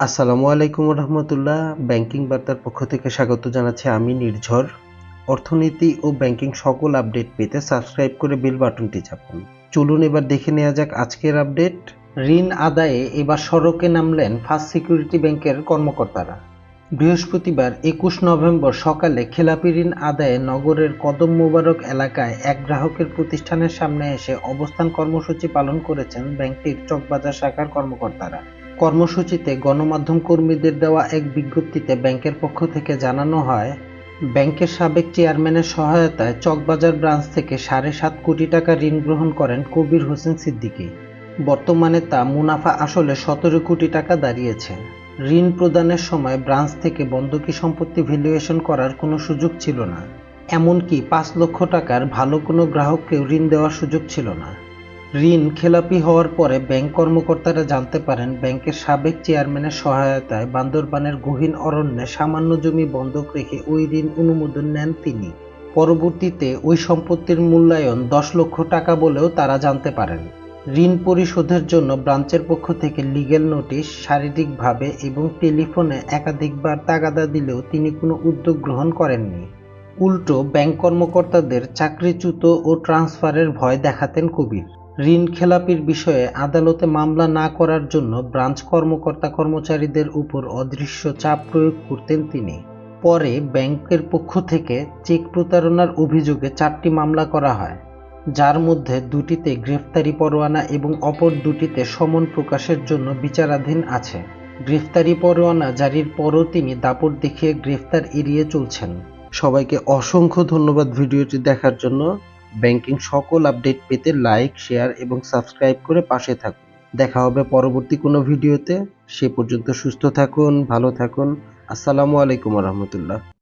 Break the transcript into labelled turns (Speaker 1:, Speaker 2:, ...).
Speaker 1: আসসালামু আলাইকুম রহমতুল্লাহ। ব্যাংকিং বার্তার পক্ষ থেকে স্বাগত জানাচ্ছি আমি নির্ঝর। অর্থনীতি ও ব্যাংকিং সকল আপডেট পেতে সাবস্ক্রাইব করে বেল বাটনটি চাপুন। চলুন এবার দেখে নেওয়া যাক আজকের আপডেট। ঋণ আদায়ে এবার সড়কে নামলেন ফার্স্ট সিকিউরিটি ব্যাংকের কর্মকর্তারা। বৃহস্পতিবার একুশ নভেম্বর সকালে খেলাপি ঋণ আদায়ে নগরের কদম মোবারক এলাকায় এক গ্রাহকের প্রতিষ্ঠানের সামনে এসে অবস্থান কর্মসূচি পালন করেছেন ব্যাংকটির চকবাজার শাখার কর্মকর্তারা। কর্মসূচিতে গণমাধ্যম কর্মীদের দেওয়া এক বিজ্ঞপ্তিতে ব্যাংকের পক্ষ থেকে জানানো হয়, ব্যাংকের সাবেক চেয়ারম্যানের সহায়তায় চকবাজার ব্রাঞ্চ থেকে সাড়ে সাত কোটি টাকা ঋণ গ্রহণ করেন কবির হোসেন সিদ্দিকী। বর্তমানে তা মুনাফা আসলে সতেরো কোটি টাকা দাঁড়িয়েছে। ঋণ প্রদানের সময় ব্রাঞ্চ থেকে বন্ধকি সম্পত্তি ভ্যালুয়েশন করার কোনো সুযোগ ছিল না। এমনকি পাঁচ লক্ষ টাকার ভালো কোনো গ্রাহককেও ঋণ দেওয়ার সুযোগ ছিল না। ঋণ খেলাপি হওয়ার পরে ব্যাংক কর্মকর্তারা জানতে পারেন, ব্যাংকের সাবেক চেয়ারম্যানের সহায়তায় বান্দরবানের গহীন অরণ্যে সামান্য জমি বন্ধক রেখে ওই ঋণ অনুমোদন নেন তিনি। পরবর্তীতে ওই সম্পত্তির মূল্যায়ন দশ লক্ষ টাকা বলেও তারা জানতে পারেন। ঋণ পরিশোধের জন্য ব্রাঞ্চের পক্ষ থেকে লিগ্যাল নোটিশ, শারীরিকভাবে এবং টেলিফোনে একাধিকবার তাগাদা দিলেও তিনি কোনো উদ্যোগ গ্রহণ করেননি। উল্টো ব্যাংক কর্মকর্তাদের চাকরিচ্যুত ও ট্রান্সফারের ভয় দেখাতেন কবির। ঋণ খেলাপির বিষয়ে আদালতে মামলা না করার জন্য ব্রাঞ্চ কর্মকর্তা কর্মচারীদের উপর অদৃশ্য চাপ প্রয়োগ করতেন তিনি। পরে ব্যাংকের পক্ষ থেকে চেক প্রতারণার অভিযোগে চারটি মামলা করা হয়, যার মধ্যে দুটিতে গ্রেফতারি পরোয়ানা এবং অপর দুটিতে সমন প্রকাশের জন্য বিচারাধীন আছে। গ্রেফতারি পরোয়ানা জারির পরও তিনি দাপট দেখিয়ে গ্রেফতার এড়িয়ে চলছেন। সবাইকে অসংখ্য ধন্যবাদ ভিডিওটি দেখার জন্য। ব্যাংকিং সকল আপডেট পেতে লাইক, শেয়ার এবং সাবস্ক্রাইব করে পাশে থাকুন। দেখা হবে পরবর্তী কোনো ভিডিওতে। সে পর্যন্ত সুস্থ থাকুন, ভালো থাকুন। আসসালামু আলাইকুম রহমতুল্লাহ।